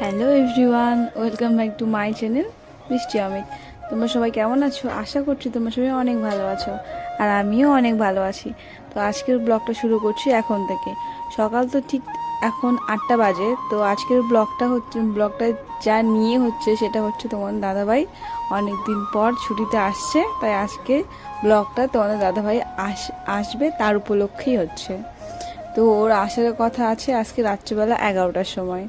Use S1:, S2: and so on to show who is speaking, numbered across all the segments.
S1: Hello everyone, welcome back to my channel Mishti Amit. তোমরা সবাই কেমন আছো? আশা করছি তোমরা সবাই অনেক ভালো আছো আর আমিও অনেক ভালো আছি। তো আজকের ব্লগটা শুরু করছি এখন থেকে। সকাল তো ঠিক এখন আটটা বাজে, তো আজকের ব্লগটা হচ্ছে, ব্লগটা যা নিয়ে হচ্ছে সেটা হচ্ছে তোমার দাদাভাই অনেক দিন পর ছুটিতে আসছে, তাই আজকে ব্লগটা তোমাদের দাদাভাই আস, আসবে তার উপলক্ষেই হচ্ছে। তো ওর আসার কথা আছে আজকে রাত্রিবেলা এগারোটার সময়।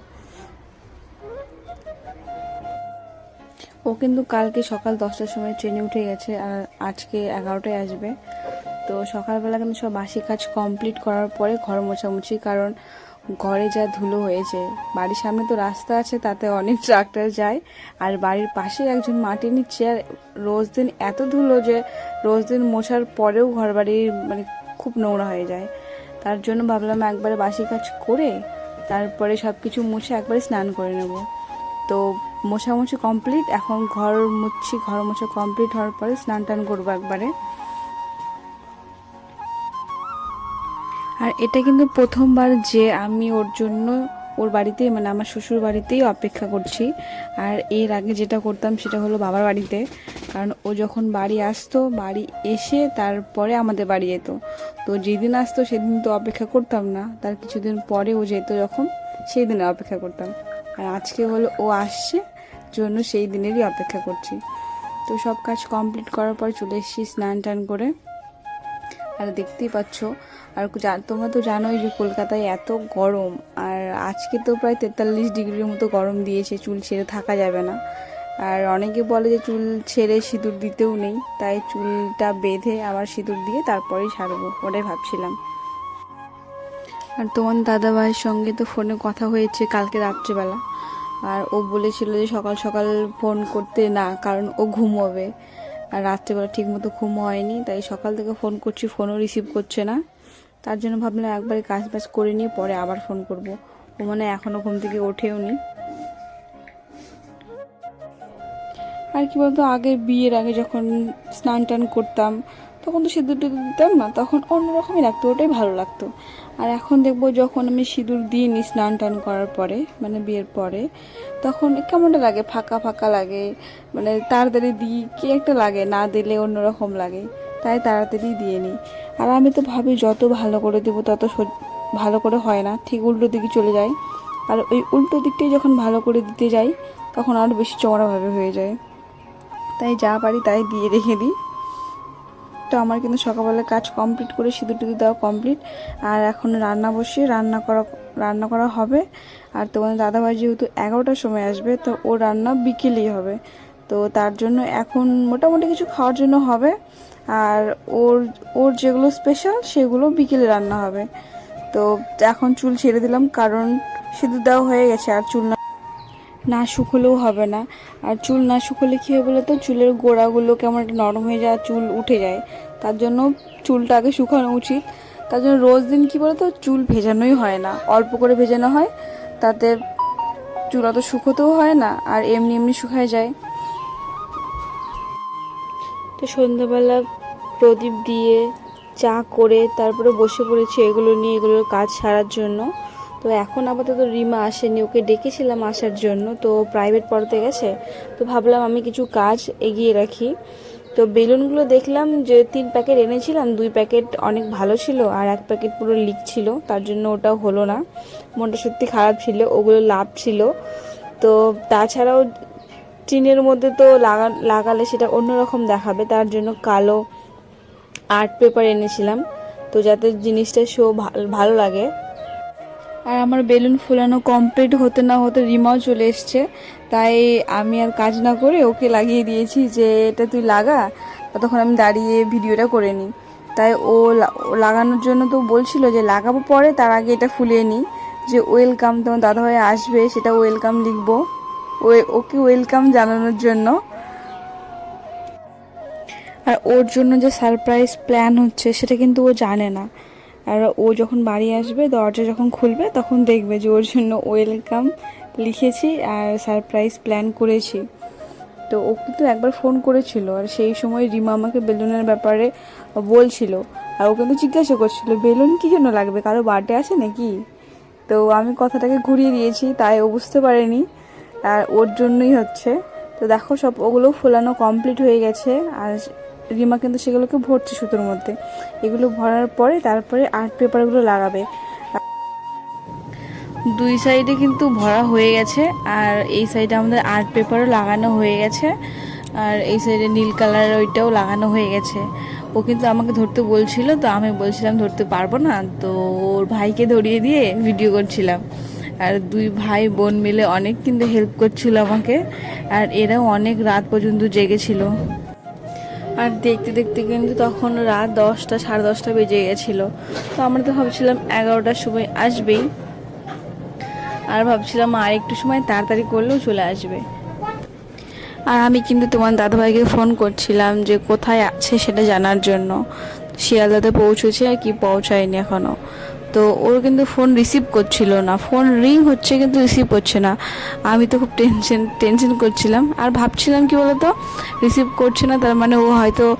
S1: ও কিন্তু কালকে সকাল দশটার সময় ট্রেনে উঠে গেছে আর আজকে এগারোটায় আসবে। তো সকালবেলা কিন্তু সব বাসি কাজ কমপ্লিট করার পরে ঘর মোছামুছি কারণ ঘরে যা ধুলো হয়েছে, বাড়ির সামনে তো রাস্তা আছে, তাতে অনেক ট্রাক্টর যায় আর বাড়ির পাশে একজন মাটি নিচ্ছে আর রোজ দিন এত ধুলো যে রোজ দিন মোছার পরেও ঘর বাড়ির মানে খুব নোংরা হয়ে যায়। তার জন্য ভাবলাম একবারে বাসি কাজ করে তারপরে সব কিছু মুছে একবারে স্নান করে নেব। তো মোছামুছি কমপ্লিট। এখন ঘর মুছছি, ঘর মোছা কমপ্লিট হওয়ার পরে স্নান টান করব একবারে। আর এটা কিন্তু প্রথমবার যে আমি ওর জন্য ওর বাড়িতেই মানে আমার শ্বশুর বাড়িতেই অপেক্ষা করছি। আর এর আগে যেটা করতাম সেটা হলো বাবার বাড়িতে। কারণ ও যখন বাড়ি আসতো, বাড়ি এসে তারপরে আমাদের বাড়ি যেত। তো যেদিন আসতো সেদিন তো অপেক্ষা করতাম না। তার কিছুদিন পরে ও যেত যখন সেই দিনে অপেক্ষা করতাম। আর আজকে হলো ও আসছে জন্য সেই দিনেরই অপেক্ষা করছি। তো সব কাজ কমপ্লিট করার পর চলে এসেছি স্নান টান করে। আর দেখতেই পাচ্ছ, আর তোমরা তো জানোই যে কলকাতায় এত গরম, আর আজকে তো প্রায় তেতাল্লিশ ডিগ্রির মতো গরম দিয়েছে, চুল ছেড়ে থাকা যাবে না। আর অনেকে বলে যে চুল ছেড়ে সিঁদুর দিতেও নেই, তাই চুলটা বেঁধে আবার সিঁদুর দিয়ে তারপরেই ছাড়বো ওটাই ভাবছিলাম। আর তোমার দাদা ভাইয়ের সঙ্গে তো ফোনে কথা হয়েছে কালকে রাত্রিবেলা। আর ও বলেছিল যে সকাল সকাল ফোন করতে না, কারণ ও ঘুমোবে। আর রাত্রেবেলা ঠিক মতো ঘুম হয়নি, তাই সকাল থেকে ফোন করছি ফোনও রিসিভ করছে না। তার জন্য ভাবলাম একবারে কাজ বাজ করে নিয়ে পরে আবার ফোন করব। ও মানে এখনও ঘুম থেকে ওঠেও নি। আর কি বলতো, আগে বিয়ের আগে যখন স্নান টান করতাম, তখন তো সিঁদুর দিতাম না, তখন অন্যরকমই লাগতো, ওটাই ভালো লাগতো। আর এখন দেখব যখন আমি সিঁদুর নি স্নান টান করার পরে মানে বিয়ের পরে, তখন কেমনটা লাগে? ফাঁকা ফাঁকা লাগে? মানে তাড়াতাড়ি দিই? কি একটা লাগে? না দিলে অন্যরকম লাগে। তাই তাড়াতাড়ি দিয়ে নিই আর আমি তো ভাবি যত ভালো করে দেবো তত ভালো করে হয় না। ঠিক উল্টো দিকে চলে যায় আর ওই উল্টো দিকটাই যখন ভালো করে দিতে যাই, তখন আরও বেশি চমড়াভাবে হয়ে যায়। তাই যা পারি তাই দিয়ে রেখে দিই। তো আমার কিন্তু সকালবেলা কাজ কমপ্লিট করে সিঁদুর টিঁদুর দেওয়া কমপ্লিট আর এখন রান্না বসে রান্না করা রান্না করা হবে। আর তোমাদের দাদাভাই যেহেতু এগারোটার সময় আসবে, তো ও রান্না বিকেলেই হবে। তো তার জন্য এখন মোটামুটি কিছু খাওয়ার জন্য হবে। আর ওর ওর যেগুলো স্পেশাল সেগুলো বিকেলে রান্না হবে। তো এখন চুল ছেড়ে দিলাম, কারণ সিঁদুর দেওয়া হয়ে গেছে, আর চুল না না শুকোলেও হবে না। আর চুল না শুকোলে কী হয় বলে তো চুলের গোড়াগুলো কেমন একটা নরম হয়ে যায়, চুল উঠে যায়। তার জন্য চুলটা আগে শুকানো উচিত। তার জন্য রোজ দিন কী বলে তো চুল ভেজানোই হয় না। অল্প করে ভেজানো হয়, তাতে চুল অত শুকোতেও হয় না, আর এমনি এমনি শুকায় যায়। তো সন্ধ্যাবেলা প্রদীপ দিয়ে চা করে তারপরে বসে পড়েছি এগুলো নিয়ে, এগুলোর কাজ সারার জন্য। তো এখন আপাতত রিমা আসেনি, ওকে ডেকেছিলাম আসার জন্য, তো প্রাইভেট পড়তে গেছে। তো ভাবলাম আমি কিছু কাজ এগিয়ে রাখি। তো বেলুনগুলো দেখলাম যে তিন প্যাকেট এনেছিলাম, দুই প্যাকেট অনেক ভালো ছিল আর এক প্যাকেট পুরো লিক ছিল, তার জন্য ওটা হলো না। মনটা সত্যি খারাপ ছিল, ওগুলো লাভ ছিল। তো তাছাড়াও টিনের মধ্যে তো লাগা লাগালে সেটা অন্যরকম দেখাবে, তার জন্য কালো আর্ট পেপার এনেছিলাম। তো যাতে জিনিসটা শো ভালো লাগে। আর আমার বেলুন ফুলানো কমপ্লিট হতে না হতে রিমাও চলে এসছে। তাই আমি আর কাজ না করে ওকে লাগিয়ে দিয়েছি যে এটা তুই লাগা, ততক্ষণ আমি দাঁড়িয়ে ভিডিওটা করে নিই। তাই ও লাগানোর জন্য তো বলছিল যে লাগাবো পরে, তার আগে এটা ফুলিয়ে নিই। যে ওয়েলকাম তোমার দাদাভাই আসবে, সেটা ওয়েলকাম লিখব। ওয়ে, ওকে ওয়েলকাম জানানোর জন্য। আর ওর জন্য যে সারপ্রাইজ প্ল্যান হচ্ছে, সেটা কিন্তু ও জানে না। আর ও যখন বাড়ি আসবে, দরজা যখন খুলবে, তখন দেখবে যে ওর জন্য ওয়েলকাম লিখেছি আর সারপ্রাইজ প্ল্যান করেছি। তো ও কিন্তু একবার ফোন করেছিল আর সেই সময় রিমা আমাকে বেলুনের ব্যাপারে বলছিল। আর ও কিন্তু জিজ্ঞাসা করছিল, বেলুন কী জন্য লাগবে? কারও বার্থডে আছে নাকি? তো আমি কথাটাকে ঘুরিয়ে দিয়েছি, তাই ও বুঝতে পারেনি। আর ওর জন্যই হচ্ছে। তো দেখো সব, ওগুলো ফোলানো কমপ্লিট হয়ে গেছে। আর রিমা কিন্তু সেগুলোকে ভরছে সুতোর মধ্যে। এগুলো ভরার পরে তারপরে আর্ট পেপারগুলো লাগাবে। দুই সাইডে কিন্তু ভরা হয়ে গেছে, আর এই সাইডে আমাদের আর্ট পেপারও লাগানো হয়ে গেছে, আর এই সাইডে নীল কালার ওইটাও লাগানো হয়ে গেছে। ও কিন্তু আমাকে ধরতে বলছিল, তো আমি বলছিলাম ধরতে পারব না, তো ওর ভাইকে ধরিয়ে দিয়ে ভিডিও করছিলাম। আর দুই ভাই বোন মিলে অনেক কিন্তু হেল্প করছিল আমাকে, আর এরাও অনেক রাত পর্যন্ত জেগেছিল। আর দেখতে দেখতে কিন্তু তখন রাত দশটা, সাড়ে দশটা বেজে গেছিল। তো আমরা তো ভাবছিলাম এগারোটার সময় আসবেই। আর ভাবছিলাম আর একটু সময় তাড়াতাড়ি করলেও চলে আসবে। আর আমি কিন্তু তোমার দাদাভাইকে ফোন করছিলাম যে কোথায় আছে সেটা জানার জন্য। শিয়ালদাতে পৌঁছেছে আর কি পৌঁছায়নি এখনও তো ওর কিন্তু ফোন রিসিভ করছিল না। ফোন রিং হচ্ছে কিন্তু রিসিভ করছে না। আমি তো খুব টেনশন টেনশন করছিলাম। আর ভাবছিলাম কি বলতো? রিসিভ করছে না, তার মানে ও হয়তো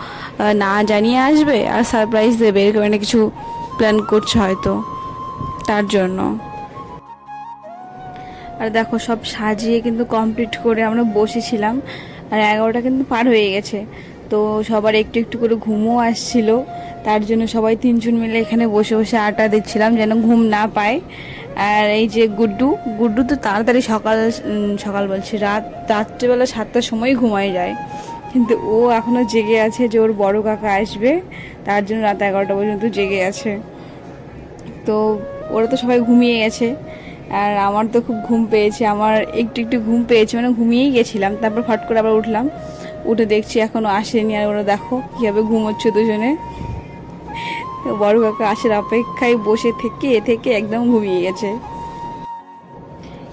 S1: না জানিয়ে আসবে আর সারপ্রাইজ দেবে, এরকম একটা কিছু প্ল্যান করছে হয়তো। তার জন্য। আর দেখো সব সাজিয়ে কিন্তু কমপ্লিট করে আমরা বসেছিলাম, আর এগারোটা কিন্তু পার হয়ে গেছে। তো সবার একটু একটু করে ঘুমও আসছিল, তার জন্য সবাই তিনজন মিলে এখানে বসে বসে আটা দিচ্ছিলাম যেন ঘুম না পায়। আর এই যে গুড্ডু গুড্ডু তো তাড়াতাড়ি সকাল সকাল বলছি, রাত, রাত্রেবেলা সাতটার সময় ঘুমায় যায়। কিন্তু ও এখনও জেগে আছে যে ওর বড় কাকা আসবে, তার জন্য রাত এগারোটা পর্যন্ত জেগে আছে। তো ওরা তো সবাই ঘুমিয়ে গেছে। আর আমার তো খুব ঘুম পেয়েছে, আমার একটু একটু ঘুম পেয়েছে মানে ঘুমিয়েই গেছিলাম, তারপর ফট করে আবার উঠলাম, উঠে দেখছি এখনও আসেনি, আর ওরা দেখো কীভাবে ঘুমোচ্ছে দুজনে। বড় কাকা আসার অপেক্ষায় বসে থেকে এ থেকে একদম ঘুমিয়ে গেছে।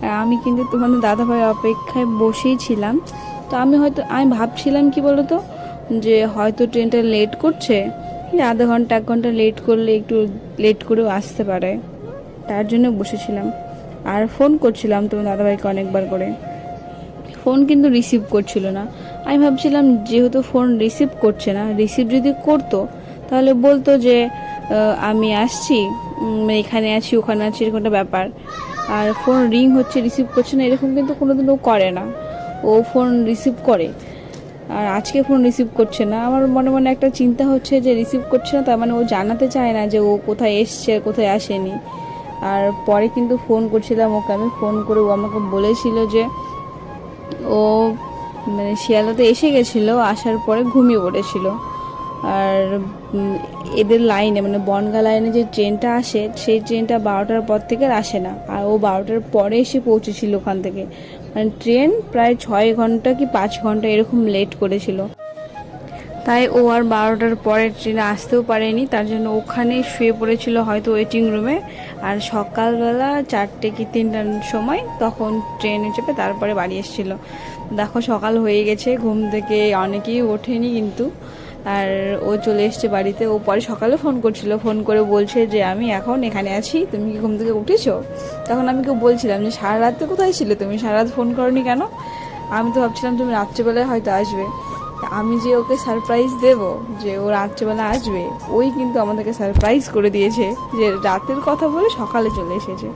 S1: আর আমি কিন্তু তোমাদের দাদাভাই অপেক্ষায় বসেই ছিলাম, তো আমি হয়তো, আমি ভাবছিলাম কি বলতো, যে হয়তো ট্রেনটা লেট করছে আধা ঘণ্টা, এক ঘণ্টা লেট করলে একটু লেট করেও আসতে পারে, তার জন্য বসেছিলাম। আর ফোন করছিলাম তোমার দাদাভাইকে অনেকবার করে। ফোন কিন্তু রিসিভ করছিল না। আমি ভাবছিলাম যেহেতু ফোন রিসিভ করছে না রিসিভ যদি করতো, তাহলে বলতো যে আমি আসছি এখানে আছি, ওখানে আছি এরকম একটা ব্যাপার। আর ফোন রিং হচ্ছে রিসিভ করছে না, এরকম কিন্তু কোনোদিন ও করে না। ও ফোন রিসিভ করে। আর আজকে ফোন রিসিভ করছে না। আমার মনে মনে একটা চিন্তা হচ্ছে যে রিসিভ করছে না, তার মানে ও জানাতে চায় না যে ও কোথায় এসছে, কোথায় আসেনি। আর পরে কিন্তু ফোন করছিলাম ওকে। আমি ফোন করে ও আমাকে বলেছিল যে ও মানে শিয়ালদাতে এসে গেছিল, আসার পরে ঘুমিয়ে পড়েছিল। আর এদের লাইনে মানে বনগা লাইনে যে ট্রেনটা আসে, সেই ট্রেনটা বারোটার পর থেকে আর আসে না। আর ও বারোটার পরে এসে পৌঁছেছিল ওখান থেকে। মানে ট্রেন প্রায় ছয় ঘণ্টা কি পাঁচ ঘণ্টা এরকম লেট করেছিল। তাই ও আর বারোটার পরে ট্রেনে আসতেও পারেনি, তার জন্য ওখানে শুয়ে পড়েছিল হয়তো ওয়েটিং রুমে আর সকালবেলা চারটে কি তিনটার সময় তখন ট্রেনে চেপে তারপরে বাড়ি এসেছিল। দেখো সকাল হয়ে গেছে, ঘুম থেকে অনেকেই ওঠেনি কিন্তু। আর ও চলে এসছে বাড়িতে, ও পরে সকালে ফোন করছিল ফোন করে বলছে যে, আমি এখন এখানে আছি, তুমি কি ঘুম থেকে উঠেছো? তখন আমি কেউ বলছিলাম যে, সারা রাতে কোথায় ছিলে তুমি? সারা রাত ফোন করনি কেন? আমি তো ভাবছিলাম তুমি রাত্রেবেলায় হয়তো আসবে। আমি যে ওকে সারপ্রাইজ দেব, যে ও রাত্রেবেলা আসবে, ওই কিন্তু আমাদেরকে সারপ্রাইজ করে দিয়েছে যে রাতের কথা বলে সকালে চলে এসেছে।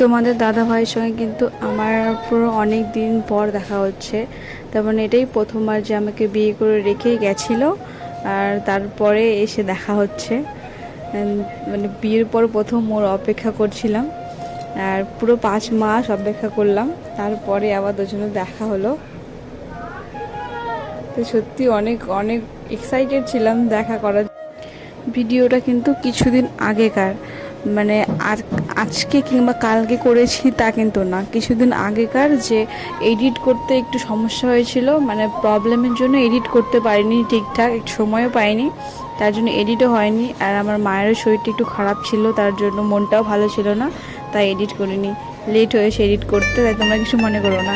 S1: তোমাদের দাদা ভাইয়ের সঙ্গে কিন্তু আমার পুরো অনেক দিন পর দেখা হচ্ছে। তার মানে এটাই প্রথমবার যে আমাকে বিয়ে করে রেখে গেছিল, আর তারপরে এসে দেখা হচ্ছে। মানে বিয়ের পর প্রথম ওর অপেক্ষা করছিলাম, আর পুরো পাঁচ মাস অপেক্ষা করলাম। তারপরে আবার দুজনে দেখা হলো। তো সত্যি অনেক অনেক এক্সাইটেড ছিলাম দেখা করার। ভিডিওটা কিন্তু কিছুদিন আগেকার। মানে আজকে কিংবা কালকে করেছি তা কিন্তু না। কিছুদিন আগেকার যে এডিট করতে একটু সমস্যা হয়েছিল মানে প্রবলেমের জন্য এডিট করতে পারিনি ঠিকঠাক, সময়ও পাইনি। তার জন্য এডিটও হয়নি। আর আমার মায়েরও শরীরটা একটু খারাপ ছিল, তার জন্য মনটাও ভালো ছিল না, তাই এডিট করিনি। লেট হয়েছে এডিট করতে, তাই তোমরা কিছু মনে করো না।